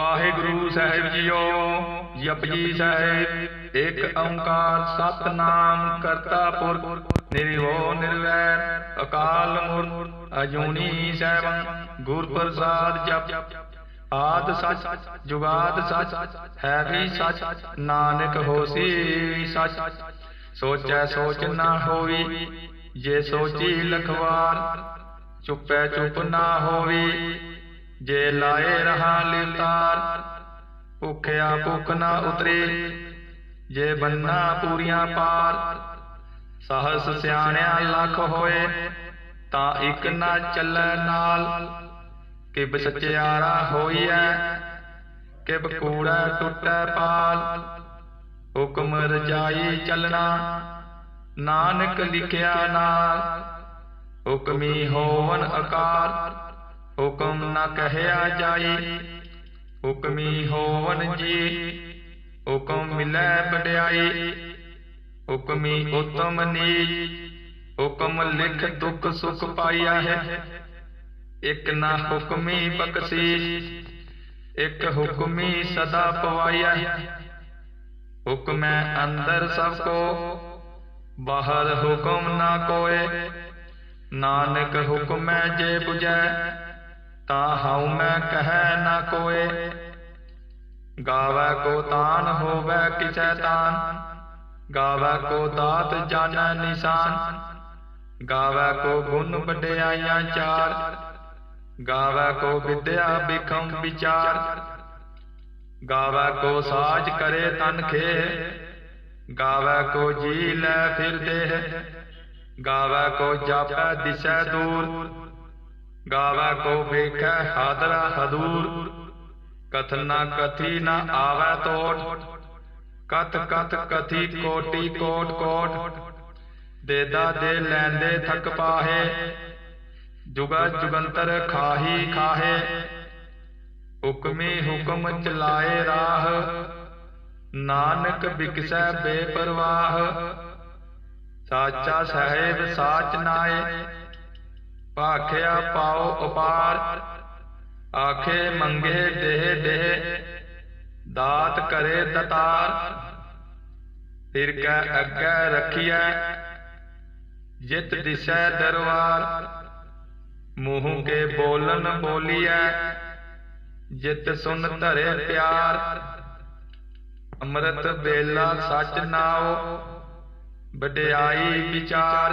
ਵਾਹਿਗੁਰੂ ਸਾਹਿਬ ਜੀਓ, ਜਪਜੀ ਸਾਹਿਬ, ਇੱਕ ਓੰਕਾਰ ਸਤਨਾਮ ਕਰਤਾ ਪੁਰਖ ਨਿਰਭਉ ਨਿਰਵੈਰ, ਅਕਾਲ ਮੂਰਤ ਅਜੂਨੀ ਸੈਭੰ ਗੁਰ ਪ੍ਰਸਾਦ ਜਪ। ਆਦ ਸੱਚ, ਜੁਗਾਦ ਸੱਚ, ਹੈ ਵੀ ਸੱਚ, ਨਾਨਕ ਹੋਸੀ ਵੀ ਸੱਚ। ਸੋਚੈ ਸੋਚ ਨਾ ਹੋਈ ਜੇ ਸੋਚੀ ਲਖਵਾਰ, ਚੁੱਪੈ ਚੁੱਪ ਨਾ ਹੋਵੀ ਜੇ ਲਾਏ ਰਹਾ ਲਿਤਾਰ, ਭੁਖਿਆ ਭੁਖ ਨਾ ਉਤਰੇ। ਜੇ ਬੰਨਾ ਪੂਰੀਆਂ ਪਾਰ, ਸਹਸ ਸਿਆਣਿਆ ਲੱਖ ਹੋਏ, ਤਾਂ ਇੱਕ ਨਾ ਚੱਲੈ ਨਾਲ। ਕਿਬ ਸਚਿਆਰਾ ਹੋਈਐ, ਕਿਬ ਕੂੜਾ ਟੁੱਟੈ ਪਾਲ। ਹੁਕਮ ਰਜਾਈ ਚੱਲਣਾ, ਨਾਨਕ ਲਿਖਿਆ ਨਾਲ। ਹੁਕਮੀ ਹੋਵਨ ਆਕਾਰ ਹੁਕਮ ਨਾ ਕਹਿਆ ਜਾਈ, ਹੁਕਮੀ ਹੋਵਨ ਜੀ, ਹੁਕਮ ਮਿਲੈ ਵਡਿਆਈ, ਹੁਕਮੀ ਉਤਮ ਨੀਚ, ਹੁਕਮ ਲਿਖ ਦੁਖ ਸੁਖ ਪਾਈਆ ਹੈ। ਇਕ ਨਾ ਹੁਕਮੀ ਬਖਸ਼ੀਸ਼, ਇਕ ਹੁਕਮੀ ਸਦਾ ਪਵਾਈਆ ਹੁਕਮੈ ਅੰਦਰ ਸਭ ਕੋ, ਬਾਹਰ ਹੁਕਮ ਨਾ ਕੋਏ। ਨਾਨਕ ਹੁਕਮੈ ਜੇ 부ਜੈ ਤਾਂ ਹਉ ਮੈਂ ਕਹੈ ਨਾ ਕੋਏ ਗਾਵੈ ਕੋ ਤਾਨ ਹੋਵੈ ਕਿਸੈ ਤਾਨ ਗਾਵੈ ਕੋ ਦਾਤ ਜਾਣੈ ਨਿਸ਼ਾਨ ਗਾਵੈ ਕੋ ਗੁਣ ਵਡਿਆਈਆਂ ਚਾਰ ਗਾਵੈ ਕੋ ਵਿਦਿਆ ਬਿਖਮ ਵਿਚਾਰ ਗਾਵੈ ਕੋ ਸਾਜ ਕਰੇ ਤਨ ਖੇ ਗਾਵੈ ਕੋ ਜੀ ਲੈ ਫਿਰਦੇ ਗਾਵੈ ਕੋ ਜਾਪੈ ਦਿਸੈ ਦੂਰ ਗਾਵੈ ਕੋ ਵੇਖੈ ਹਾਦਰਾ ਹਦੂਰ ਕਥਨਾ ਕਥੀ ਨ ਆਵੈ ਤੋਟ ਕਥ ਕਥ ਕਥੀ ਕੋਟੀ ਕੋਟ ਕੋਟ ਦੇਦਾ ਦੇ ਲੈਂਦੇ ਥਕ ਪਾਹੇ ਜੁਗਾ ਜੁਗੰਤਰ ਖਾਹੀ ਖਾਹੇ ਹੁਕਮੀ ਹੁਕਮ ਚਲਾਏ ਰਾਹ ਨਾਨਕ ਬਿਕਸੈ ਬੇਪਰਵਾਹ ਸਾਚਾ ਸਾਹਿਬ ਸਾਚ ਨਾਏ ਭਾਖਿਆ ਪਾਉ ਉਪਾਰ ਆਖੇ ਮੰਗੇ ਦੇਹ ਦੇਹ ਦਾਤ ਕਰੇ ਦਤਾਰ ਫਿਰ ਕੈ ਅੱਗੇ ਰਖੀਐ ਜਿਤ ਦਿਸੈ ਦਰਬਾਰ ਮੂੰਹ ਕੇ ਬੋਲਨ ਬੋਲੀਐ ਜਿਤ ਸੁਨ ਧਰੇ ਪਿਆਰ ਅੰਮ੍ਰਿਤ ਵੇਲਾ ਸਚ ਨਾਉ ਵਡਿਆਈ ਵਿਚਾਰ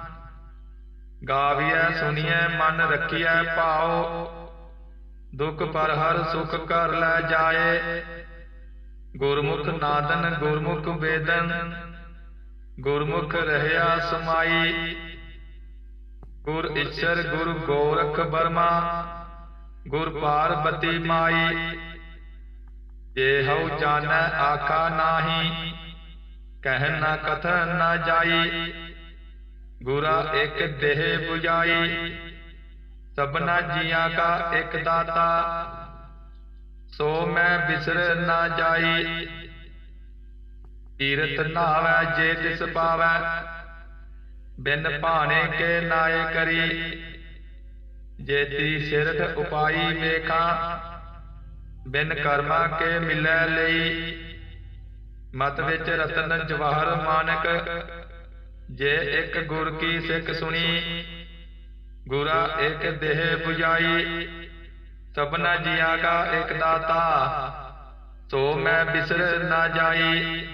ਗਾਵੀਐ ਸੁਣੀਐ ਮਨ ਰਖੀਐ, ਭਾਉ। ਦੁਖ ਪਰ ਹਰ ਸੁਖ ਕਰ ਲੈ ਜਾਏ। ਗੁਰਮੁਖ ਨਾਦਨ, ਗੁਰਮੁਖ ਵੇਦਨ। ਗੁਰਮੁਖ ਰਹਿਆ ਸਮਾਈ। ਗੁਰ ਈਸ਼ਰ, ਗੁਰ ਗੋਰਖ ਬਰਮਾ। ਗੁਰ ਪਾਰਬਤੀ ਮਾਈ। ਜੇ ਹਉ ਜਾਣੈ ਆਖਾ ਨਾਹੀ। ਕਹਿ ਨਾ ਕਥਨ ਨਾ ਜਾਈ। ਗੁਰਾ ਇੱਕ ਦੇਹ 부ਜਾਈ ਸਭਨਾ ਜੀਆਂ ਕਾ ਇੱਕ ਦਾਤਾ। ਸੋ ਮੈਂ ਬਿਸਰ ਨਾ ਜਾਈ, ਤੀਰਥ ਨਾਵੈ ਜੇ ਤਿਸ ਪਾਵੈ। ਬਿਨ ਭਾਣੇ ਕੇ ਨਾਏ ਕਰੀ ਜੇ ਤੀ ਸਿਰਠ ਉਪਾਈ ਵੇਖਾਂ। ਬਿਨ ਕਰਮਾ ਕੇ ਮਿਲੈ ਲਈ, ਮਤ ਵਿੱਚ ਰਤਨ ਜਵਾਹਰ ਮਾਨਕ। ਜੇ ਇੱਕ ਗੁਰ ਕੀ ਸਿੱਖ ਸੁਣੀ, ਗੁਰਾ ਇੱਕ ਦੇਹ 부ਜਾਈ ਸਭਨਾ ਜੀਆਂ ਕਾ ਇੱਕ ਦਾਤਾ, ਸੋ ਮੈਂ ਬਿਸਰ ਨਾ ਜਾਈ।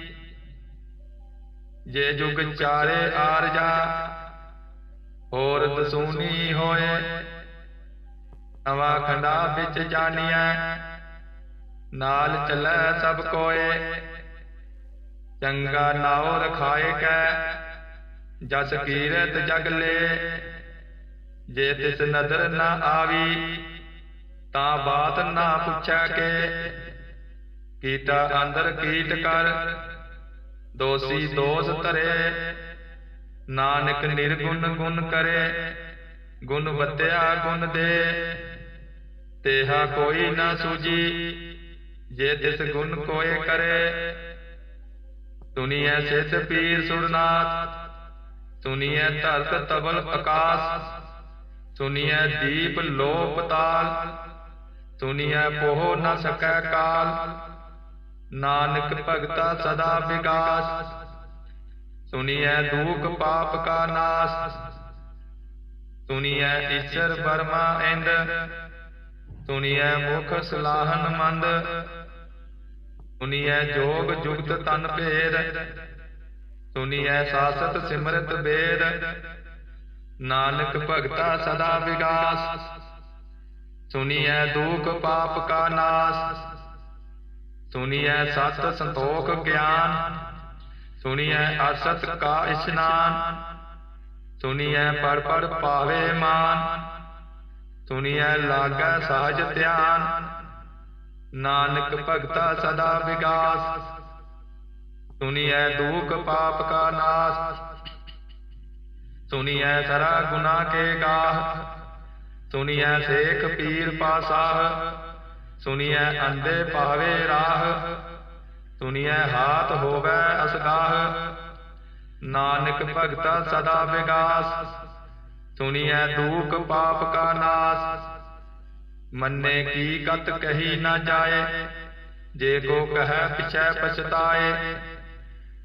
ਜੇ ਜੁਗ ਚਾਰੇ ਆਰਜਾ ਹੋਰ ਦਸੂਨੀ ਹੋਏ, ਨਵਾ ਖੰਡਾ ਵਿੱਚ ਜਾਣੀਐ, ਨਾਲ ਚੱਲੈ ਸਭ ਕੋਏ, ਚੰਗਾ ਨਾਉ ਰਖਾਏ ਕੈ ਜਸ ਕੀਰਤ ਜਗ ਲੈ। ਜੇ ਤਿਸ ਨਦਰ ਨਾ ਆਵੀ ਤਾਂ ਬਾਤ ਨਾ ਪੁੱਛੈ ਕੇ। ਕੀਟਾ ਅੰਦਰ ਕੀਟ ਕਰ ਦੋਸੀ ਦੋਸ ਧਰੇ। ਨਾਨਕ ਨਿਰਗੁਣ ਗੁਣ ਕਰੇ ਗੁਣ ਵਤਿਆ ਗੁਣ ਦੇ। ਤੇਹਾ ਕੋਈ ਨਾ ਸੂਜੀ ਜੇ ਤਿਸ ਗੁਣ ਕੋਏ ਕਰੇ। ਸੁਨੀਐ ਸਿਧ ਪੀਰ ਸੁਰਨਾਥ ਸੁਨੀਐ ਧਰਤ ਤਬਲ ਆਕਾਸ, ਸੁਨੀਐ ਦੀਪ ਲੋਪ ਤਾਲ, ਸੁਨੀਐ ਪੋਹ ਨ ਸਕੈ ਕਾਲ, ਨਾਨਕ ਭਗਤਾ ਸਦਾ ਵਿਗਾਸ, ਸੁਨੀਐ ਦੂਖ ਪਾਪ ਕਾ ਨਾਸ, ਸੁਨੀਐ ਈਸ਼ਰ ਬਰਮਾ ਇੰਦ, ਸੁਨੀਐ ਮੁਖ ਸਲਾਹਨ ਮੰਦ, ਸੁਨੀਐ ਜੋਗ ਜੁਗਤ ਤਨ ਭੇਦ ਸੁਨੀਐ ਸਾਸਤ ਸਿਮਰਤ ਵੇਦ ਨਾਨਕ ਭਗਤਾ ਸਦਾ ਵਿਗਾਸ। ਸੁਨੀਐ ਦੂਖ ਪਾਪ ਕਾ ਨਾਸ। ਸੁਨੀਐ ਸਤ ਸੰਤੋਖ ਗਿਆਨ। ਸੁਨੀਐ ਅਸਤ ਕਾ ਇਸ਼ਨਾਨ। ਸੁਨੀਐ ਪੜ ਪੜ ਪਾਵੇ ਮਾਨ। ਸੁਨੀਐ ਲਾਗੈ ਸਹਜ ਧਿਆਨ। ਨਾਨਕ ਭਗਤਾ ਸਦਾ ਵਿਗਾਸ। ਸੁਨੀਐ ਦੂਖ ਪਾਪ ਕਾ ਨਾਸ। ਸੁਨੀਐ ਸਰਾ ਗੁਨਾ ਕੇ ਗਾਹ। ਸੁਨੀਐ ਸੇਖ ਪੀਰ ਪਾਸਾਹ। ਸੁਨੀਐ ਅੰਦੇ ਪਾਵੇ ਰਾਹ। ਸੁਨੀਐ ਹਾਥ ਹੋਵੇ ਅਸਗਾਹ। ਨਾਨਕ ਭਗਤਾ ਸਦਾ ਵਿਗਾਸ। ਸੁਨੀਐ ਦੂਖ ਪਾਪ ਕਾ ਨਾਸ। ਮੰਨੇ ਕੀ ਕਤ ਕਹੀ ਨਾ ਜਾਏ। ਜੇ ਕੋ ਕਹੈ ਪਿਛੈ ਪਛਤਾਏ।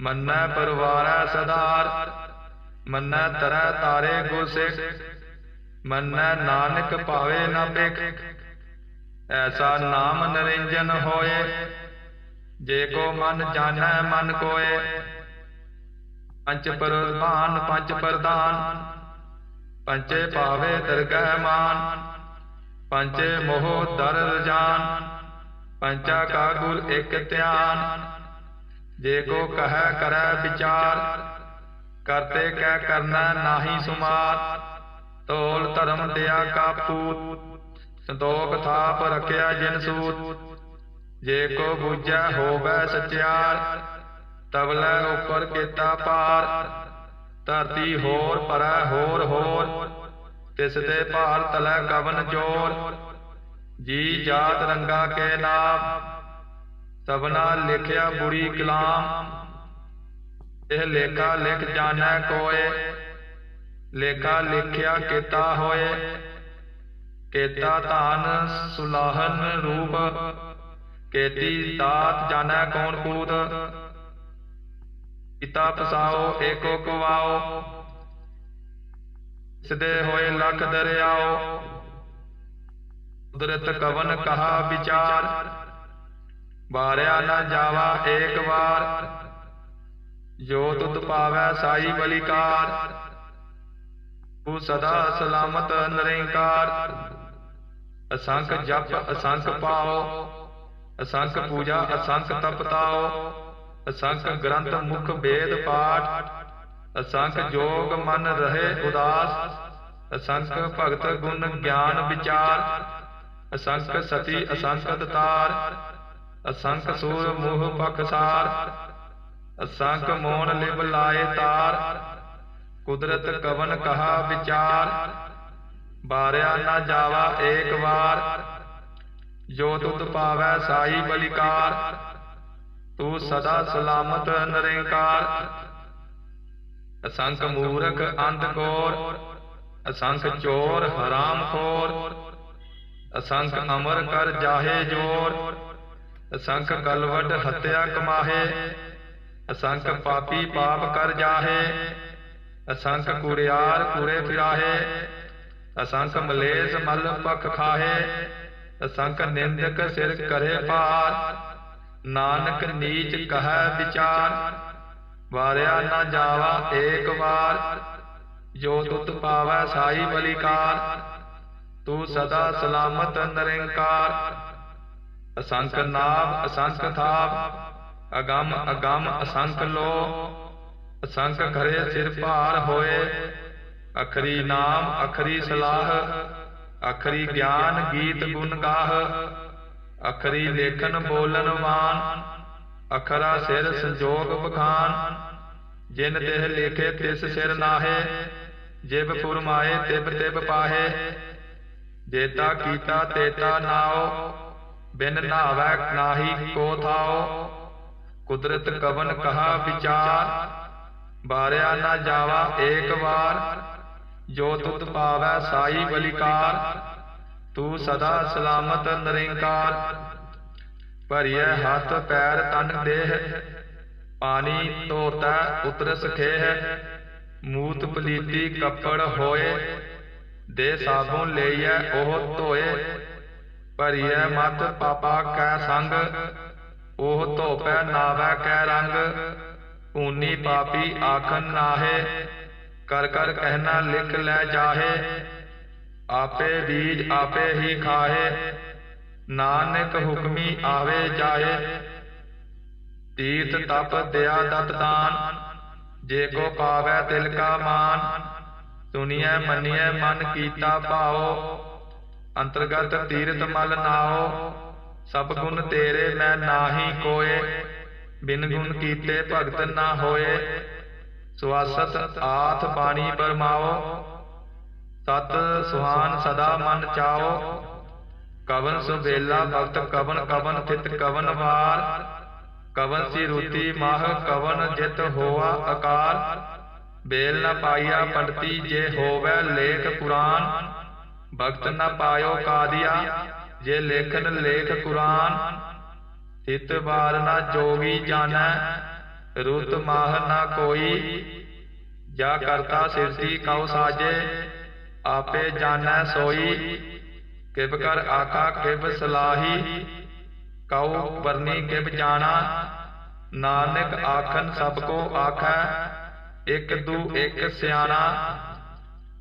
ਮੰਨੈ ਪਰਵਾਰੈ ਸਦਾਰ, ਮੰਨੈ ਤਰੈ ਤਾਰੇ ਗੁਰਸਿੱਖ ਮੰਨੈ ਨਾਨਕ ਭਾਵੇ ਨਾ ਬਿਕ ਐਸਾ ਨਾਮ ਨਰਿੰਜਨ ਹੋਏ, ਜੇ ਕੋ ਮਨ ਜਾਣੈ ਮਨ ਕੋਏ। ਪੰਚ ਪਰਮਾਨ ਪੰਚ ਪ੍ਰਧਾਨ, ਪੰਚੇ ਭਾਵੇ ਦਰਗਹਿ ਮਾਨ, ਪੰਚੇ ਮੋਹ ਦਰ ਰਜਾਨ ਪੰਚਾ ਕਾ ਗੁਰ ਇਕ ਧਿਆਨ ਜੇ ਕੋ ਕਹੈ ਕਰੈ ਵਿਚਾਰ, ਕਰਤੇ ਕਹਿ ਕਰਨਾ ਨਾਹੀ ਸੁਮਾਰ। ਤੋਲ ਧਰਮ ਦਿਆ ਕਾਪੂਤ ਸੰਤੋਖ ਥਾਪ ਰਖਿਆ ਜਿਨ ਸੂਤ। ਜੇ ਕੋ ਬੂਝੈ ਹੋਵੈ ਸਚਿਆਰ ਤਬਲੇ ਉਪਰ ਕੀਤਾ ਪਾਰ ਧਰਤੀ ਹੋਰ ਪਰੈ ਹੋਰ ਹੋਰ, ਤਿਸ ਤੇ ਭਾਰ ਤਲੈ ਕਵਨ ਜੋਰ। ਜੀ ਜਾਤ ਰੰਗਾ ਕੇ ਨਾਮ ਸਭਨਾ ਲਿਖਿਆ ਬੁਰੀ ਕਲਾਮ। ਇਹ ਲੇਖਾ ਲਿਖ ਜਾਣੈ ਕੋਏ। ਲੇਖਾ ਲਿਖਿਆ ਕੀਤਾ ਹੋਏ। ਕੇਤਾ ਧਾਨ ਸੁਲਾਹਨ ਰੂਪ। ਕੇਤੀ ਦਾਤ ਜਾਣੈ ਕੌਣ ਕੂਤ। ਪਿਤਾ ਪਸਾਓ, ਏਕੋ ਕਵਾਓ। ਸਿਦੇ ਹੋਏ ਲਖ ਦਰਿਆਓ। ਕੁਦਰਤ ਕਵਨ ਕਹਾ ਵਿਚਾਰ। ਬਾਰਿਆ ਨਾ ਜਾਵਾ ਏਕ ਵਾਰ। ਜੋ ਤੁਧ ਪਾਵੈ ਸਾਈ ਬਲਿਕਾਰ ਤੂੰ ਸਦਾ ਸਲਾਮਤ ਨਿਰੰਕਾਰ। ਅਸੰਖ ਜਪ, ਅਸੰਖ ਪਾਓ, ਅਸੰਖ ਪੂਜਾ, ਅਸੰਖ ਤਪਤਾਓ ਅਸੰਖ ਗ੍ਰੰਥ ਮੁਖ ਵੇਦ ਪਾਠ, ਅਸੰਖ ਜੋਗ ਮਨ ਰਹੇ ਉਦਾਸ। ਅਸੰਖ ਭਗਤ ਗੁਣ ਗਿਆਨ ਵਿਚਾਰ, ਅਸੰਖ ਸਤੀ ਅਸੰਖ ਤਾਰ ਅਸੰਖ ਸੂਰ ਮੋਹ ਪਖਸਾਰ ਅਸੰਖ ਮੋਨ ਲਿਵ ਲਾਏ ਤਾਰ। ਕੁਦਰਤ ਕਵਨ ਕਹਾ ਵਿਚਾਰ। ਬਾਰਿਆ ਨਾ ਜਾਵਾ ਏਕ ਵਾਰ। ਜੋ ਤੁਧ ਪਾਵੈ ਸਾਈ ਬਲਿਕਾਰ। ਤੂੰ ਸਦਾ ਸਲਾਮਤ ਨਿਰੰਕਾਰ। ਅਸੰਖ ਮੂਰਖ ਅੰਧ ਕੋਰ। ਅਸੰਖ ਚੋਰ ਹਰਾਮ ਖੋਰ। ਅਸੰਖ ਅਮਰ ਕਰ ਜਾਹੇ ਜੋਰ। ਅਸੰਖ ਕਲਵਟ ਹੱਤਿਆ ਕਮਾਹੇ, ਅਸੰਖ ਪਾਪੀ ਪਾਪ ਕਰ ਜਾਹੇ, ਅਸੰਖ ਕੁੜਿਆਰ ਕੁੜੇ ਫਿਰਾਹੇ, ਅਸੰਖ ਮਲੇਸ ਮਲ ਪਖ ਖਾਹੇ, ਅਸੰਖ ਨਿੰਦਕ ਸਿਰ ਕਰੇ ਪਾਰ ਨਾਨਕ ਨੀਚ ਕਹੈ ਵਿਚਾਰ, ਵਾਰਿਆ ਨਾ ਜਾਵਾ ਏਕ ਵਾਰ, ਜੋ ਤੁਤ ਪਾਵੈ ਸਾਈ ਬਲਿਕਾਰ, ਤੂੰ ਸਦਾ ਸਲਾਮਤ ਨਿਰੰਕਾਰ। ਅਸੰਖ ਨਾਭ ਅਸੰਖ ਥਾਪ, ਅਗੰਮ ਅਗੰਮ ਅਸੰਖ ਲੋ ਅਸੰਖ ਘਰੇ ਸਿਰ ਭਾਰ ਹੋਏ, ਅਖਰੀ ਨਾਮ, ਅਖਰੀ ਸਲਾਹ, ਅਖਰੀ ਗਿਆਨ, ਗੀਤ ਗੁਣ ਗਾਹ, ਅਖਰੀ ਲੇਖਨ ਬੋਲਨ ਵਾਨ ਅਖਰਾ ਸਿਰ ਸੰਜੋਗ ਬਖਾਨ ਜਿਨ ਦੇਹ ਲੇਖੇ ਤਿਸ ਸਿਰ ਨਾਹੇ, ਜਿਬ ਫੁਰਮਾਏ ਤਿਬ ਤਿਬ ਪਾਹੇ, ਜੇਤਾ ਕੀਤਾ ਤੇਤਾ ਨਾਉ ਬਿਨ ਨਾਵੈ ਨਾਹੀ ਕੋ ਥਾਉ, ਕੁਦਰਤ ਕਵਨ ਕਹਾ ਵਿਚਾਰ, ਬਾਰਿਆ ਨਾ ਜਾਵਾ ਏਕ ਵਾਰ, ਜੋ ਤੁਤ ਪਾਵੈ ਸਾਈ ਬਲਿਕਾਰ, ਤੂੰ ਸਦਾ ਸਲਾਮਤ ਨਿਰੰਕਾਰ, ਭਰੀਐ ਹੱਥ ਪੈਰ ਤਨ ਦੇਹ, ਪਾਣੀ ਧੋਤਾ ਉਤਰਸ ਖੇਹ, ਮੂਤ ਪਲੀਤੀ ਕੱਪੜ ਹੋਏ, ਦੇ ਸਾਬੁਨ ਲਈਐ ਉਹ ਧੋਏ। ਭਰੀਐ ਮਤ ਪਾਪਾ ਕੈ ਸੰਗ, ਉਹ ਧੋਪੈ ਨਾਵੈ ਕੈ ਰੰਗ। ਊਨੀ ਪਾਪੀ ਆਖਨ ਨਾਹੇ, ਕਰ ਕਰ ਕਹਿਣਾ ਲਿਖ ਲੈ ਜਾਹੇ। ਆਪੇ ਬੀਜ ਆਪੇ ਹੀ ਖਾਹੇ, ਨਾਨਕ ਹੁਕਮੀ ਆਵੇ ਜਾਏ ਤੀਰਥ ਤਪ ਦਿਆ ਦਤ ਦਾਨ, ਜੇ ਕੋ ਪਾਵੈ ਤਿਲ ਕਾ ਮਾਨ। ਸੁਣੀਐ ਮੰਨੀਐ ਮਨ ਕੀਤਾ ਭਾਉ ਅੰਤਰਗਤ ਤੀਰਥ ਮਲ ਨਾਓ, ਸਭ ਗੁਣ ਤੇਰੇ ਮੈਂ ਨਾਹੀ ਕੋਏ, ਬਿਨ ਗੁਣ ਕੀਤੇ ਭਗਤ ਨਾ ਹੋਏ। ਸੁਆਸਤ ਆਥ ਬਾਣੀ ਬਰਮਾਓ ਤਤ ਸੁਹਾਨ ਸਦਾ ਮਨ ਚਾਓ। ਕਵਨ ਸੁਬੇਲਾ ਭਗਤ ਕਵਨ ਕਵਨ ਥਿਤ ਕਵਨ ਵਾਰ, ਕਵਨ ਸੀ ਰੂਤੀ ਮਾਹ ਕਵਨ ਜਿਤ ਹੋਆ ਆਕਾਰ ਬੇਲ ਨ ਪਾਈਆ ਪੰਡਤੀ ਜੇ ਹੋਵੇ ਲੇਖ ਪੁਰਾਨ ਭਗਤ ਨਾ ਪਾਇਓ ਕਾਦੀਆ, ਜੇ ਲੇਖਨ ਲੇਖ ਕੁਰਾਨ। ਤਿਤ ਬਾਰ ਨ ਜੋਗੀ ਜਾਣੈ, ਰੁਤ ਮਾਹ ਨਾ ਕੋਈ। ਜਾ ਕਰਤਾ ਸਿਰਤੀ ਕਉ ਸਾਜੇ, ਆਪੇ ਜਾਣੈ ਸੋਈ। ਕਿਬ ਕਰ ਆਖਾ ਕਿਬ ਸਲਾਹੀ, ਕਉ ਵਰਨੀ ਕਿਬ ਜਾਣਾ। ਨਾਨਕ ਆਖਨ ਸਭ ਕੋ ਆਖੈ, ਇਕ ਦੂ ਇਕ ਸਿਆਣਾ।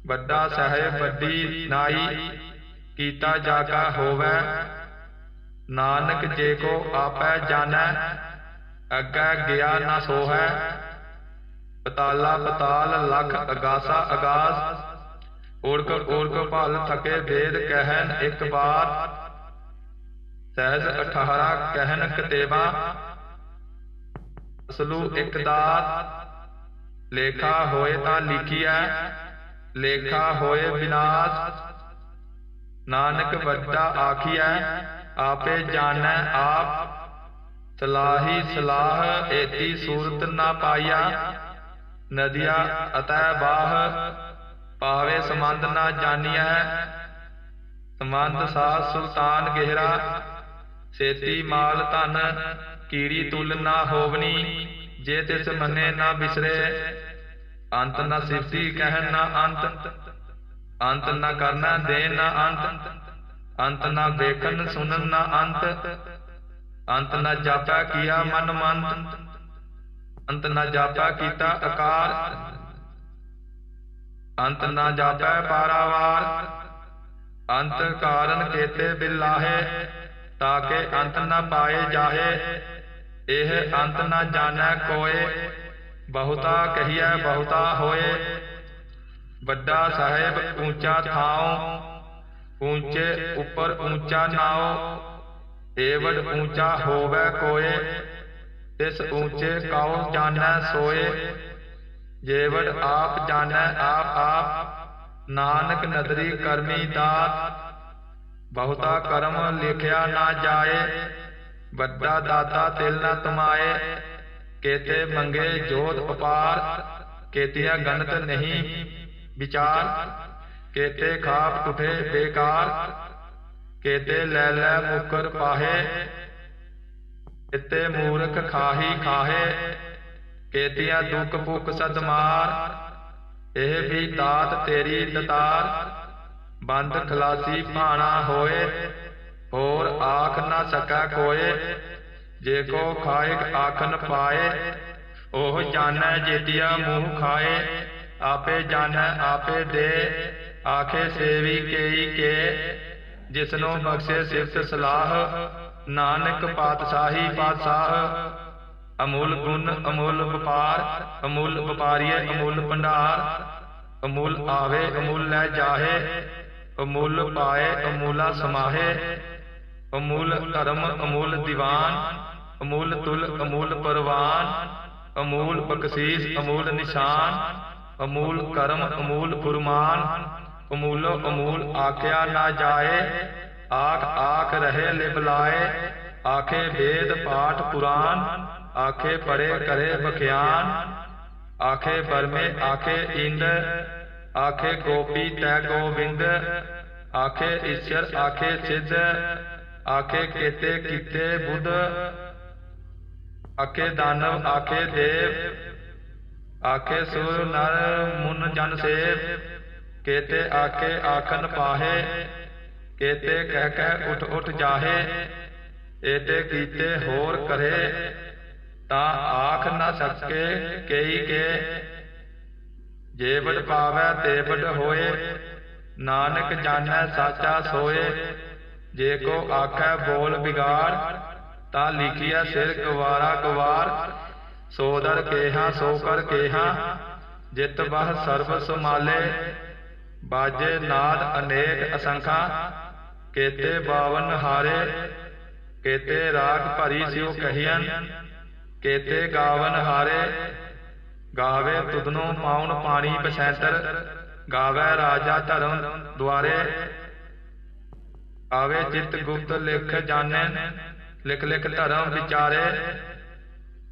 ਵੱਡਾ ਸਾਹਿਬ ਵੱਡੀ ਨਾਈ, ਕੀਤਾ ਜਾਗਾ ਹੋਵੇ। ਨਾਨਕ ਜੇ ਕੋ ਆਪੈ ਜਾਣੈ, ਅੱਗੇ ਗਿਆ ਨਾ ਸੋਹੈ। ਪਤਾਲਾ ਪਤਾਲ ਲਖ ਅਗਾਸਾ ਅਗਾਸ ਓੜਕ ਓੜਕ ਭਲ ਥਕੇ ਵੇਦ ਕਹਿਨ ਇੱਕ ਬਾਰ ਸਹਿਜ 18 ਕਹਿਨ ਕਤੇਵਾ ਅਸਲੂ ਇੱਕ ਦਾਤ। ਲੇਖਾ ਹੋਏ ਤਾਂ ਲਿਖੀਐ ਲੇਖਾ ਹੋਏ ਵਿਨਾਸ਼ ਨਾਨਕ ਵੱਡਾ ਆਖੀਐ ਆਪੇ ਜਾਣੈ ਆਪ। ਸਲਾਹੀ ਸਲਾਹ ਏਤੀ ਸੂਰਤ ਨਾ ਪਾਈਆ ਨਦੀਆ ਅਤੈ ਬਾਹ ਪਾਵੇ ਸੰਬੰਧ ਨਾ ਜਾਣੀਐ। ਸੰਬੰਧ ਸਾਧ ਸੁਲਤਾਨ ਗਹਿਰਾ। ਸੇਤੀ ਮਾਲ ਧਨ ਕੀੜੀ ਤੁਲ ਨਾ ਹੋਵਨੀ। ਜੇ ਤਿਸ ਮੰਨੇ ਨਾ ਬਿਸਰੇ ਅੰਤ ਨਾ ਸਿਫਤੀ ਕਹਿਣ ਨਾ ਅੰਤ ਅੰਤ ਨਾ ਕਰਨਾ ਦੇ ਨਾ ਅੰਤ ਅੰਤ ਨਾ ਵੇਖਣ ਸੁਣਨ ਨਾ ਅੰਤ ਅੰਤ ਨਾ ਜਾਪਾ ਕੀਆ ਮਨ ਮੰਤ, ਅੰਤ ਨਾ ਜਾਪਾ ਕੀਤਾ ਆਕਾਰ ਅੰਤ ਨਾ ਜਾਪੈ ਪਾਰਾਵਾਰ ਅੰਤ ਕਾਰਨ ਕੇਤੇ ਬਿਲਾਹੇ ਤਾਕੇ ਅੰਤ ਨਾ ਪਾਏ ਜਾਹੇ, ਇਹ ਅੰਤ ਨਾ ਜਾਣੈ ਕੋਏ। ਬਹੁਤਾ ਕਹੀਐ ਬਹੁਤਾ ਹੋਏ ਵੱਡਾ ਸਾਹਿਬ ਉੱਚਾ ਥਾਉ ਉੱਚੇ ਉੱਪਰ ਉੱਚਾ ਨਾਉ ਏਵਡ ਉੱਚਾ ਹੋਵੇ ਕੋਏ ਤਿਸ ਉੱਚੇ ਕਾਉ ਜਾਣੈ ਸੋਏ ਜੇਵੜ ਆਪ ਜਾਣੈ ਆਪ ਆਪ ਨਾਨਕ ਨਦਰੀ ਕਰਮੀ ਦਾਤ ਬਹੁਤਾ ਕਰਮ ਲਿਖਿਆ ਨਾ ਜਾਏ ਵੱਡਾ ਦਾਤਾ ਤਿਲ ਨਾ ਤਮਾਏ ਕੇਤੇ ਮੰਗੇ ਜੋਤ ਅਪਾਰ ਕੇਤੀਆਂ ਗਨਤ ਨਹੀਂ ਵਿਚਾਰ। ਕੇਤੇ ਖਾਪ ਟੁਠੇ ਬੇਕਾਰ। ਕੇਤੇ ਲੈ ਲੈ ਮੁਕਰ ਪਾਹੇ। ਇਤੇ ਮੂਰਖ ਖਾਹੀ ਖਾਹੇ। ਕੇਤੀਆਂ ਦੁੱਖ ਭੁਖ ਸਦ ਮਾਰ ਇਹ ਵੀ ਦਾਤ ਤੇਰੀ ਦਤਾਰ। ਬੰਦ ਖਲਾਸੀ ਭਾਣਾ ਹੋਏ। ਹੋਰ ਆਖ ਨਾ ਸਕੈ ਕੋਏ। ਜੇ ਕੋ ਖਾਇਕ ਆਖਨ ਪਾਏ, ਉਹ ਜਾਣੈ ਜੇਤੀਆ ਮੂੰਹ ਖਾਏ। ਆਪੇ ਜਾਣੈ, ਆਪੇ ਦੇ। ਆਖੇ ਸੇਵੀ ਕੇਈ ਕੇ। ਜਿਸਨੋ ਬਖਸ਼ੇ ਸਿਫਤ ਸਲਾਹ, ਨਾਨਕ ਪਾਤਸ਼ਾਹੀ ਪਾਤਸ਼ਾਹ। ਅਮੁੱਲ ਗੁਣ, ਅਮੁੱਲ ਵਪਾਰ, ਅਮੁੱਲ ਵਪਾਰੀਏ, ਅਮੁੱਲ ਭੰਡਾਰ। ਅਮੁੱਲ ਆਵੇ, ਅਮੁੱਲ ਲੈ ਜਾਹੇ। ਅਮੁੱਲ ਪਾਏ, ਅਮੁੱਲਾ ਸਮਾਹੇ। ਅਮੁੱਲ ਧਰਮ, ਅਮੁੱਲ ਦੀਵਾਨ। ਅਮੂਲ ਤੁਲ, ਅਮੂਲ ਪਰਵਾਨ, ਅਮੂਲ ਬਖਸ਼ੀਸ, ਅਮੂਲ ਨਿਸ਼ਾਨ, ਅਮੂਲ ਕਰਮ, ਅਮੂਲ ਫੁਰਮਾਨ, ਅਮੂਲੋ ਅਮੂਲ ਆਖਿਆ ਨਾ ਜਾਏ, ਆਖ ਆਖ ਰਹੇ ਲਿਬਲਾਏ ਆਖੇ ਵੇਦ ਪਾਠ ਪੁਰਾਨ, ਆਖੇ ਪੜੇ ਕਰੇ ਬਖਿਆਨ, ਆਖੇ ਬਰਮੇ ਆਖੇ ਇੰਦ, ਆਖੇ ਗੋਪੀ ਤੈ ਗੋਵਿੰਦ, ਆਖੇ ਈਸ਼ਰ ਆਖੇ ਸਿੱਧ, ਆਖੇ ਕੇਤੇ ਕੀਤੇ ਬੁੱਧ ਆਖੇ ਦਾਨਵ ਆਖੇ ਦੇਵ, ਆਖੇ ਸੁਰ ਨਰ, ਮੁਨ ਜਨ ਸੇਵ। ਕੇਤੇ ਆਖੇ ਆਖਨ ਪਾਹੇ, ਕੇਤੇ ਕਹਿ ਕਹਿ ਉਠ ਉਠ ਜਾਹੇ। ਏਤੇ ਕੀਤੇ ਹੋਰ ਕਰੇ, ਤਾਂ ਆਖ ਨਾ ਸਕੇ ਕਈ ਕੇ। ਜੇ ਪਾਵੈ ਤੇ ਵਡ ਹੋਏ, ਨਾਨਕ ਜਾਣੈ ਸਾਚਾ ਸੋਏ। ਜੇ ਕੋ ਆਖੈ ਬੋਲ ਬਿਗਾੜ ਤਾਂ ਲਿਖਿਆ ਸਿਰ ਗਵਾਰਾ ਗਵਾਰ ਸੋ ਦਰ ਕੇਹਾ, ਸੋ ਕਰ ਕੇਹਾ, ਜਿਤ ਬਹ ਸਰਬ ਸੁਮਾਲੇ ਬਾਜੇ ਨਾਦ ਅਨੇਕ ਅਸੰਖਾ, ਕੇਤੇ ਬਾਵਨ ਹਾਰੇ, ਕੇਤੇ ਰਾਗ ਭਰੀ ਸਿਉ ਕਹੀਆਂ ਕੇਤੇ ਗਾਵਨ ਹਾਰੇ, ਗਾਵੇ ਤੁਧਨੋ ਪਾਉਣ ਪਾਣੀ ਬਸੈਂਤਰ ਗਾਵੇ ਰਾਜਾ ਧਰਮ ਦੁਆਰੇ, ਆਵੇ ਚਿਤ ਗੁਪਤ ਲਿਖ ਜਾਣੈ ਲਿਖ ਲਿਖ ਧਰਮ ਵਿਚਾਰੇ,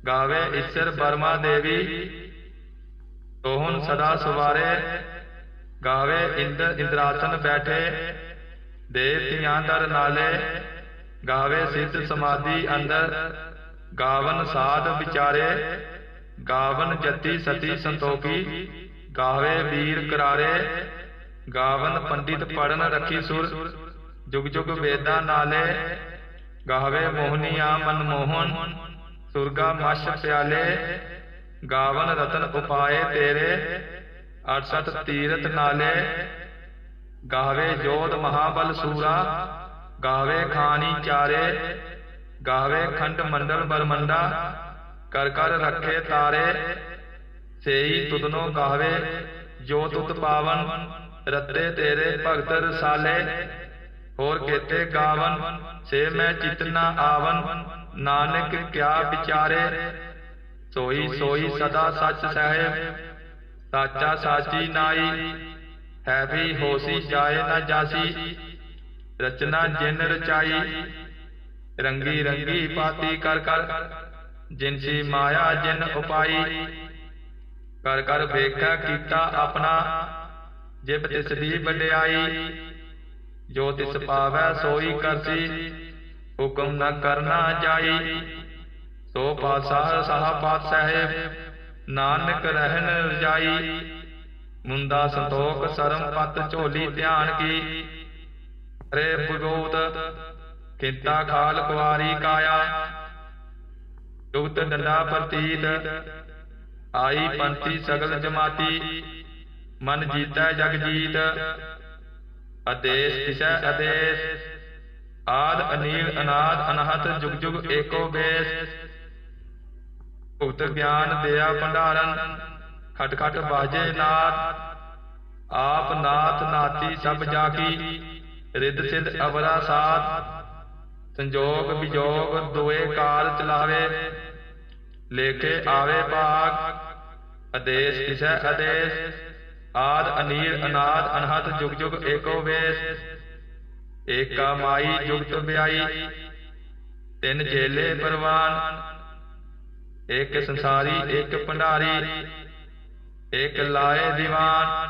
ਗਾਵੇ ਈਸ਼ਰ ਬਰਮਾ ਦੇਵੀ ਤੋਹਨ ਸਦਾ ਸਵਾਰੇ, ਗਾਵੇ ਇੰਦ ਇੰਦਰਾਸਨ ਬੈਠੇ ਦੇਵਤਿਆਂ ਦਰ ਨਾਲੇ, ਗਾਵੇ ਸਿੱਧ ਸਮਾਧੀ ਅੰਦਰ, ਗਾਵਨ ਸਾਧ ਵਿਚਾਰੇ, ਗਾਵਨ ਜਤੀ ਸਤੀ ਸੰਤੋਖੀ, ਗਾਵੇ ਵੀਰ ਕਰਾਰੇ, ਗਾਵਨ ਪੰਡਿਤ ਪੜਨ ਰੱਖੀ ਸੁਰ ਜੁਗ ਜੁਗ ਵੇਦਾਂ ਨਾਲੇ ਗਾਵੇ ਮੋਹਨੀਆ ਮਨ ਮੋਹਨ ਸੁਰਗਾ ਮਛ ਪਿਆਲੇ ਗਾਵਨ ਰਤਨ ਉਪਾਏ ਤੇਰੇ 68 ਤੀਰਤ ਨਾਲੇ ਗਾਵੇ ਜੋਧ ਮਹਾਬਲ ਸੂਰਾ ਗਾਵੇ ਖਾਨੀ ਚਾਰੇ ਗਾਵੇ ਖੰਡ ਮੰਡਲ ਬਰਮੰਡਾ ਕਰ ਕਰ ਰੱਖੇ ਤਾਰੇ ਸੇਈ ਤੁਧਨੋ ਗਾਵੇ ਜੋ ਤੁਤ ਪਾਵਨ ਰੱਤੇ ਤੇਰੇ ਭਗਤ ਰਸਾਲੇ ਹੋਰ ਕੇਤੇ ਗਾਵਨ ਸੇ ਮੈਂ ਚਿਤ ਨਾ ਆਵਨ। ਨਾਨਕ ਕਿਆ ਵਿਚਾਰੇ? ਸੋਈ ਸੋਈ ਸਦਾ ਸੱਚ ਸਹਿਬ। ਸਾਚਾ ਸਾਚੀ ਨਾਈ। ਹੈ ਵੀ ਹੋਸੀ ਜਾਏ ਨਾ ਜਾਸੀ। ਰਚਨਾ ਜਿਨ ਰਚਾਈ। ਰੰਗੀ ਰੰਗੀ ਪਾਤੀ ਕਰ ਕਰ। ਜਿਨਸੀ ਮਾਇਆ ਜਿਨ ਉਪਾਈ। ਕਰ ਕਰ ਵੇਖਾ ਕੀਤਾ ਆਪਣਾ। ਜਿਬ ਤਿਸ ਦੀ ਵਡਿਆਈ। ਜੋ ਤਿਸ ਪਾਵੈ ਸੋਈ ਕਰਸੀ, ਹੁਕਮ ਨਾ ਕਰਨਾ ਜਾਈ। ਸੋ ਪਾਤਸ਼ਾਹ ਸਾਹ ਪਾਤਸ਼ਾਹ, ਨਾਨਕ ਰਹਿਣ ਰਜਾਈ ਮੁੰਦਾ ਸੰਤੋਖ ਸਰਮ ਪਤ ਝੋਲੀ ਧਿਆਨ ਕੀ। ਰੇ ਭਗਉਤ ਕਿੰਤਾ ਖਾਲ ਕੁਆਰੀ ਕਾਇਆ। ਜੁਗਤ ਡੰਡਾ ਪ੍ਰਤੀਤ, ਆਈ ਪੰਥੀ ਸਗਲ ਜਮਾਤੀ। ਮਨ ਜੀਤੈ ਜਗ ਜੀਤ। ਆਦੇਸ਼ ਤਿਸੈ ਆਦੇਸ਼। ਆਦ, ਅਨੀਲ, ਅਨਾਦ ਅਨਹਤ ਜੁਗ ਜੁਗ, ਏਕੋ ਬੇਸ। ਭੁਗਤ ਗਿਆਨ ਦਿਆ ਭੰਡਾਰਨ। ਖਟ ਖਟ ਬਾਜੇ ਨਾਥ ਆਪ, ਨਾਥ, ਨਾਤੀ, ਸਭ ਜਾ ਕੀ ਰਿੱਧ, ਸਿੱਧ, ਅਵਰਾ ਸਾਥ ਸੰਜੋਗ, ਵਿਜੋਗ, ਦੋਏ ਕਾਲ ਚਲਾਵੇ। ਲੇਖੇ, ਆਵੇ ਭਾਗ ਆਦੇਸ਼ ਕਿਸੈ ਆਦੇਸ਼। ਆਦ, ਅਨੀਰ, ਅਨਾਦ ਅਨਹਤ ਜੁਗ ਜੁਗ, ਏਕੋ ਵੇਸ। ਏਕਾ ਮਾਈ, ਜੁਗਤ ਵਿਆਈ ਤਿੰਨ ਚੇਲੇ ਪਰਵਾਨ। ਇੱਕ ਸੰਸਾਰੀ, ਇੱਕ ਭੰਡਾਰੀ। ਏਕ ਲਾਏ ਦੀਵਾਨ।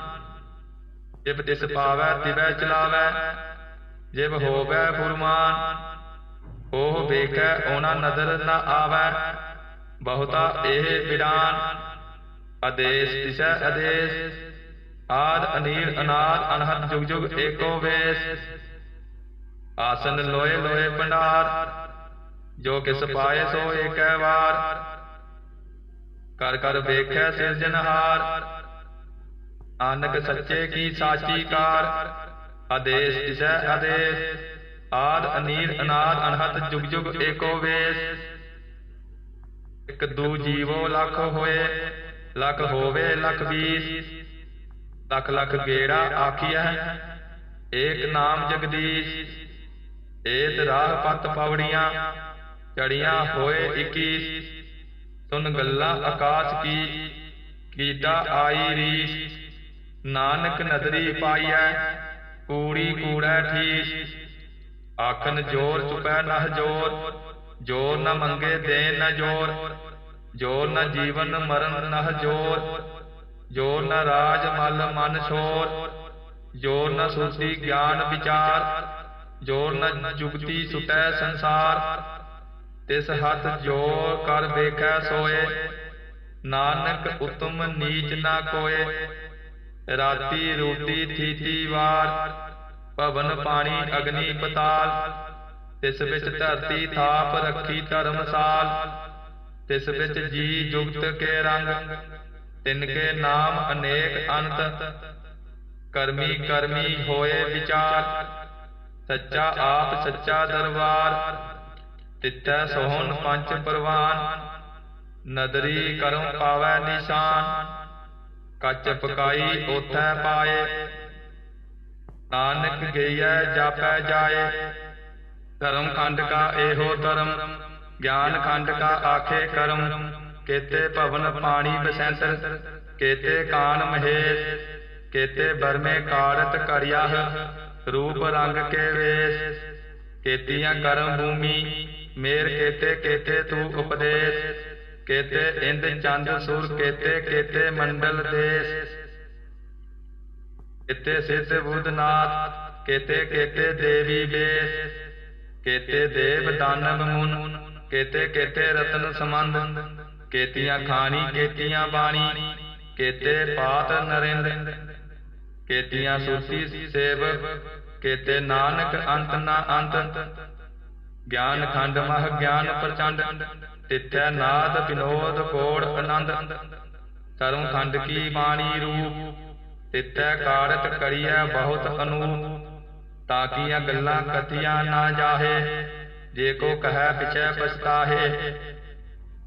ਜਿਬ ਤਿਸ ਪਾਵੈ, ਤਿਵੈ ਚਲਾਵੈ। ਜਿਬ ਹੋਵੈ ਫੁਰਮਾਨ। ਉਹ ਵੇਖੈ ਉਹਨਾਂ ਨਦਰ ਨ ਆਵੈ। ਬਹੁਤਾ ਇਹ ਵਿਡਾਨ ਆਦੇਸ਼ ਤਿਸੈ ਆਦੇਸ਼। ਆਦ ਅਨੀਲ ਅਨਾਦ ਅਨਹਤ ਜੁਗ ਜੁਗ ਏਕੋ ਵੇਸ। ਆਸਨ ਲੋਏ ਲੋਏ ਪੰਡਾਰ, ਜੋ ਕਿਸ ਪਾਏ ਸੋ ਏਕੈ ਵਾਰ। ਕਰ ਕਰ ਵੇਖੈ ਸਿਰਜਨਹਾਰ ਆਨਕ ਸੱਚੇ ਕੀ ਸਾਚੀ ਕਾਰ। ਆਦੇਸ਼ ਦਿਸੈ ਆਦੇਸ਼, ਆਦ ਅਨੀਲ ਅਨਾਦ ਅਨਹਤ ਜੁਗ ਜੁਗ ਏਕੋ ਵੇਸ। ਇਕ ਦੂ ਜੀਵੋ ਲਖ ਹੋਏ, ਲਖ ਹੋਵੇ ਲਖ 20 ਤਖ ਲਖ ਗੇੜਾ ਆਖੀਐ, ਏਕ ਨਾਮ ਜਗਦੀਸ਼, ਏਤ ਰਾਹ ਪਤ ਪਵੜੀਆਂ, ਚੜੀਆਂ ਹੋਏ 21 ਸੁਨ ਗੱਲਾਂ ਆਕਾਸ਼ ਕੀ ਕੀਤਾ ਆਈ ਰੀਸ, ਨਾਨਕ ਨਦਰੀ ਪਾਈਐ, ਕੂੜੀ ਕੂੜੈ ਠੀਸ, ਆਖਨ ਜੋਰ ਚੁਪੈ ਨਹ ਜੋਰ ਜੋਰ ਨ ਮੰਗੇ ਦੇ ਨ ਜੋਰ ਜੋਰ ਨ ਜੀਵਨ ਮਰਨ ਨਹ ਜੋਰ ਜੋ ਨ ਰਾਜ ਮਲ ਮਨ ਛੋਰ ਜੋਰ ਨ ਸੁਰਤੀ ਗਿਆਨ ਵਿਚਾਰ, ਜੋ ਨ ਜੁਗਤੀ ਸੁਟੈ ਸੰਸਾਰ, ਤਿਸ ਹੱਥ ਜੋ ਕਰ ਵੇਖੈ ਸੋਏ, ਨਾਨਕ ਉਤਮ ਨੀਚ ਨਾ ਕੋਏ, ਰਾਤੀ ਰੋਟੀ ਥੀਤੀ ਵਾਰ, ਭਵਨ ਪਾਣੀ ਅਗਨੀ ਪਤਾਲ, ਤਿਸ ਵਿੱਚ ਧਰਤੀ ਥਾਪ ਰੱਖੀ ਧਰਮਸਾਲ, ਤਿਸ ਵਿੱਚ ਜੀ ਜੁਗਤ ਕੇ ਰੰਗ ਤਿਨ ਕੇ ਨਾਮ ਅਨੇਕ ਅੰਤ, ਕਰਮੀ ਕਰਮੀ ਹੋਏ ਵਿਚਾਰ, ਸੱਚਾ ਆਪ ਸੱਚਾ ਦਰਬਾਰ, ਤਿੱਥੈ ਸੋਹਣ ਪੰਜ ਪਰਵਾਨ, ਨਦਰੀ ਕਰਮ ਪਾਵੈ ਨਿਸ਼ਾਨ, ਕੱਚ ਪਕਾਈ ਉਥੈ ਪਾਏ, ਨਾਨਕ ਗਈਐ ਜਾਪੈ ਜਾਏ, ਧਰਮ ਖੰਡ ਕਾ ਇਹੋ ਧਰਮ, ਗਿਆਨ ਖੰਡ ਕਾ ਆਖੇ ਕਰਮ ਕੇਤੇ ਭਵਨ ਪਾਣੀ ਬਸੰਤਰ, ਕੇਤੇ ਕਾਨ ਮਹੇਸ਼, ਕੇਤੇ ਬਰਮੇ ਕਾੜਤ ਕਰਿਆਹ, ਰੂਪ ਰੰਗ ਕੇ ਵੇਸ। ਕੇਤੀਆਂ ਕਰਮ ਭੂਮੀ, ਮੇਰ ਕੇਤੇ ਕੇਤੇ ਤੂ ਉਪਦੇਸ਼। ਕੇਤੇ ਇੰਦ ਚੰਦ ਸੁਰ, ਕੇਤੇ ਕੇਤੇ ਮੰਡਲ ਦੇਸ। ਕੇਤੇ ਸਿੱਧ ਬੁੱਧਨਾਥ ਕੇਤੇ ਕੇਤੇ ਦੇਵੀ ਬੇਸ ਕੇਤੇ ਦੇਵ ਦਾਨਵ ਮੁਨ ਕੇਤੇ ਕੇਤੇ ਰਤਨ ਸਮੰਦ ਕੇਤੀਆਂ ਖਾਣੀ ਕੇਤੀਆਂ ਬਾਣੀ ਕੇਤੇ ਪਾਤ ਨਰਿੰਦ। ਕੇਤੀਆਂ ਸੁਰਤੀ ਸੇਵ। ਕੇਤੇ ਨਾਨਕ ਅੰਤ ਨਾ ਅੰਤ ਗਿਆਨ ਖੰਡ ਮਹ ਗਿਆਨ ਪ੍ਰਚੰਡ। ਤਿੱਥੈ ਨਾਦ ਵਿਨੋਦ ਕੋੜ ਆਨੰਦ। ਕਰਮ ਖੰਡ ਕੀ ਬਾਣੀ ਰੂਪ। ਤਿੱਥੈ ਕਾੜਤ ਕਰੀਐ ਬਹੁਤ ਅਨੂਪ। ਤਾਕੀਆਂ ਗੱਲਾਂ ਕਥੀਆਂ ਨਾ ਜਾਹੇ। ਜੇ ਕੋ ਕਹੈ ਪਿਛੈ ਪਛਤਾਹੇ।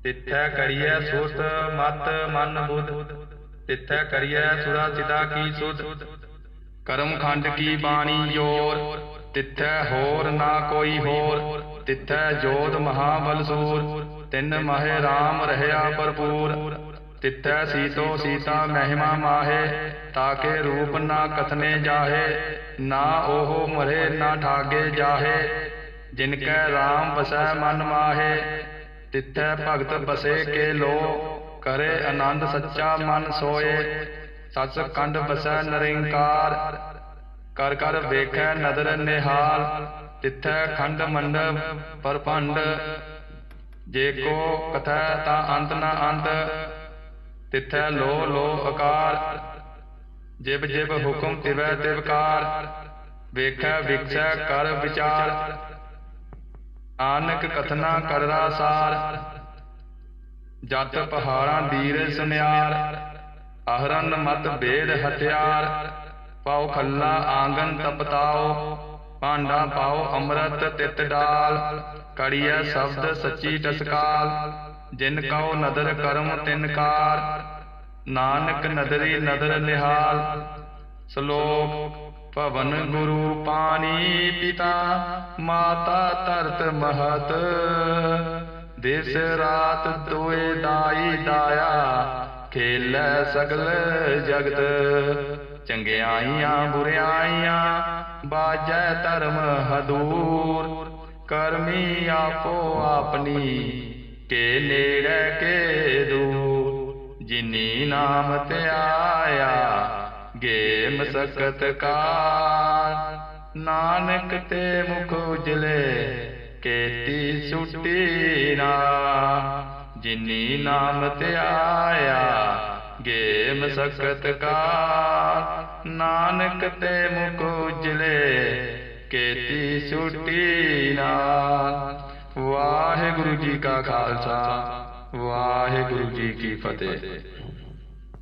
ਤਿੱਥੈ ਕਰੀਐ ਸੁਰਤ ਮਤ, ਮਨ, ਬੁੱਧ। ਤਿੱਥੈ ਕਰੀਐ ਸੁਰਾ ਸਿਦਾ ਕੀ ਸੁਧ। ਕਰਮ ਖੰਡ ਕੀ ਬਾਣੀ ਜੋਰ। ਤਿੱਥੈ ਹੋਰ ਨਾ ਕੋਈ ਹੋਰ। ਤਿੱਥੈ ਜੋਤ ਮਹਾਬਲ ਸੂਰ। ਤਿੰਨ ਮਹਿ ਰਾਮ ਰਹਿਆ ਭਰਪੂਰ। ਤਿੱਥੈ ਸੀਤੋ ਸੀਤਾ ਮਹਿਮਾ ਮਾਹੇ, ਤਾਕੇ ਰੂਪ ਨਾ ਕਥਨੇ ਜਾਹੇ। ਨਾ ਉਹ ਮਰੇ ਨਾ ਠਾਗੇ ਜਾਹੇ। ਜਿਨ ਕੈ RAM ਬਸੈ ਮਨ ਮਾਹੇ ਤਿੱਥੈ ਭਗਤ ਬਸੇ ਕੇ ਲੋ ਕਰੇ ਆਨੰਦ ਸੱਚਾ ਮਨ ਸੋਏ। ਸਚ ਕੰਡ ਬਸੈ ਨਰਿੰਕਾਰ, ਕਰ ਕਰ ਵੇਖੈ ਨਦਰ ਨਿਹਾਲ। ਤਿੱਥੈ ਖੰਡ ਮੰਡਪ ਪਰਪੰਡ, ਜੇ ਕੋ ਕਥੈ ਤਾ ਅੰਤ ਨਾ ਅੰਤ। ਤਿੱਥੈ ਲੋ ਲੋ ਆਕਾਰ ਜਿਬ ਜਿਬ ਹੁਕਮ ਤਿਵੈ ਤਿਵਕਾਰ ਵੇਖੈ ਵਿਖਸੈ ਕਰ ਵਿਚਾਰ ਨਾਨਕ ਕਥਨਾ ਕਰਰਾ ਸਾਰ। ਜਤ ਪਹਾੜਾਂ ਦੀਰ ਸੁਨਿਆਰ ਅਹਰਨ ਮਤ ਭੇਦ ਹਥਿਆਰ। ਪਾਉ ਖੱਲਾ ਆਂਗਨ ਤਪਤਾਓ। ਭਾਂਡਾ ਪਾਉ ਅੰਮ੍ਰਿਤ ਤਿਤ ਡਾਲ। ਕੜੀਐ ਸ਼ਬਦ ਸੱਚੀ ਟਸਕਾਲ। ਜਿਨ ਕਉ ਨਦਰ ਕਰਮ ਤਿਨ ਕਾਰ। ਨਾਨਕ ਨਦਰੀ ਨਦਰ ਨਿਹਾਲ। ਸ਼ਲੋਕ ਭਵਨ ਗੁਰੂ ਪਾਣੀ ਪਿਤਾ, ਮਾਤਾ ਧਰਤ ਮਹਤ। ਦਿਸ ਰਾਤ ਦੋਏ ਦਾਈ ਦਾਇਆ, ਖੇਲੈ ਸਗਲ ਜਗਤ। ਚੰਗਿਆਈਆਂ ਬੁਰਿਆਈਆਂ, ਬਾਜੈ ਧਰਮ ਹਦੂਰ। ਕਰਮੀ ਆਪੋ ਆਪਣੀ, ਕੇ ਨੇੜੇ ਕੇ ਦੂਰ। ਜਿਨੀ ਨਾਮ ਤੇ ਆਇਆ ਗੇ ਮਸਕਤ ਨਾਨਕ ਤੇ ਮੁਖ ਉਜਲੇ, ਕੇਤੀ ਸੁਟੀ ਨਾ। ਜਿਨੀ ਨਾਮ ਤੇ ਆਇਆ ਗੇ ਮਸਕਤ ਕਾਰ ਨਾਨਕ ਤੇ ਮੁਖ ਉਜਲੇ, ਕੇਤੀ ਸੁਟੀ ਨਾ। ਵਾਹਿਗੁਰੂ ਜੀ ਕਾ ਖਾਲਸਾ, ਵਾਹਿਗੁਰੂ ਜੀ ਕੀ ਫਤਿਹ।